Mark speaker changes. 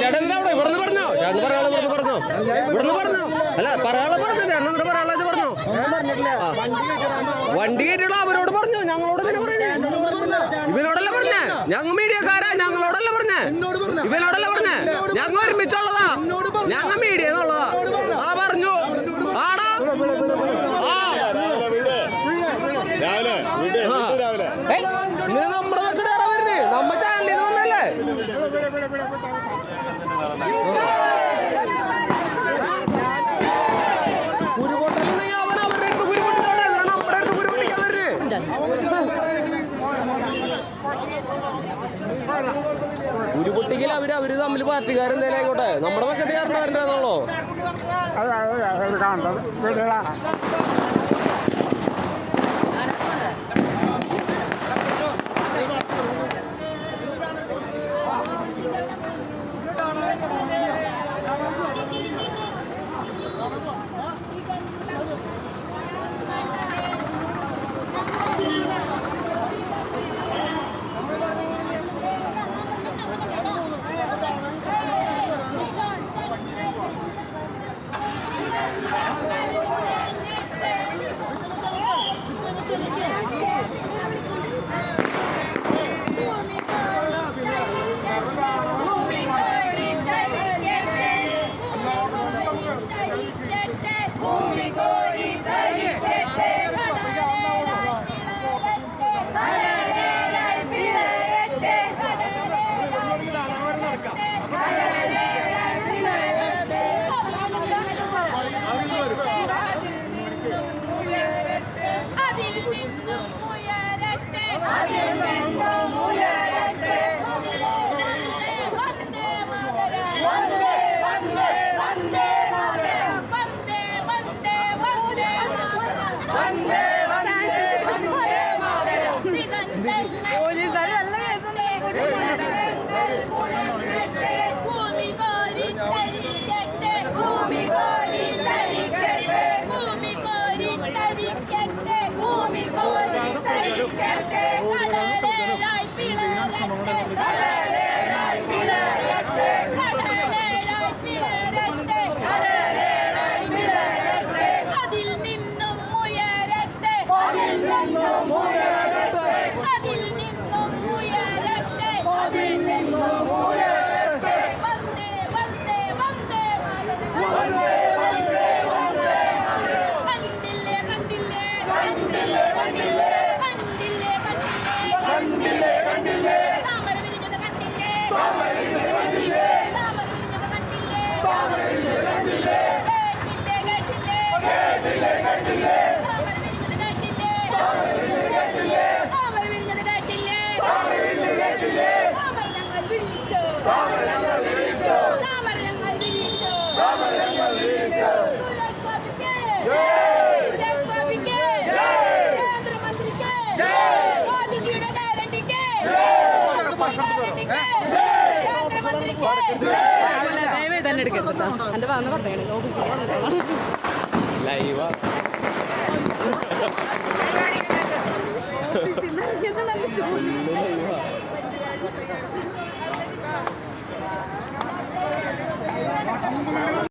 Speaker 1: ചേട്ടന്റെ ഇവിടുന്ന് പറഞ്ഞോ. ഞാൻ പറയാളെ ഇവിടുന്ന് പറഞ്ഞോ? ഇവിടുന്ന് പറഞ്ഞോ? അല്ല പറയാളെ പറഞ്ഞോ? ചേട്ടൻ പറയാളെ പറഞ്ഞോ? വണ്ടി കയറ്റിയുള്ള അവരോട് പറഞ്ഞോ? ഞങ്ങളോട് തന്നെ പറയണേ ഇവനോടല്ല പറഞ്ഞേ? ഞങ്ങൾ മീഡിയക്കാരാ. ഞങ്ങളോടല്ല പറഞ്ഞേ? ഇവനോടല്ല പറഞ്ഞേ? ഞങ്ങൾ ഒരുമിച്ചുള്ളതാ. ഞങ്ങൾ മീഡിയ എന്നുള്ളതാ. ഉരുപൊട്ടിക്കൽ അവർ അവർ തമ്മിൽ പാർട്ടിക്കാർ പാർട്ടിക്കാരെന്തേലും ആയിക്കോട്ടെ? നമ്മുടെ
Speaker 2: പക്കത്ത് കാരണക്കാരനാണല്ലോ കാണുന്നത്.
Speaker 3: ಮಾಡಿ തന്നെ എടുക്കരുത് എന്റെ വന്ന് പറഞ്ഞേ ലൈവാ
Speaker 1: ലൈവാ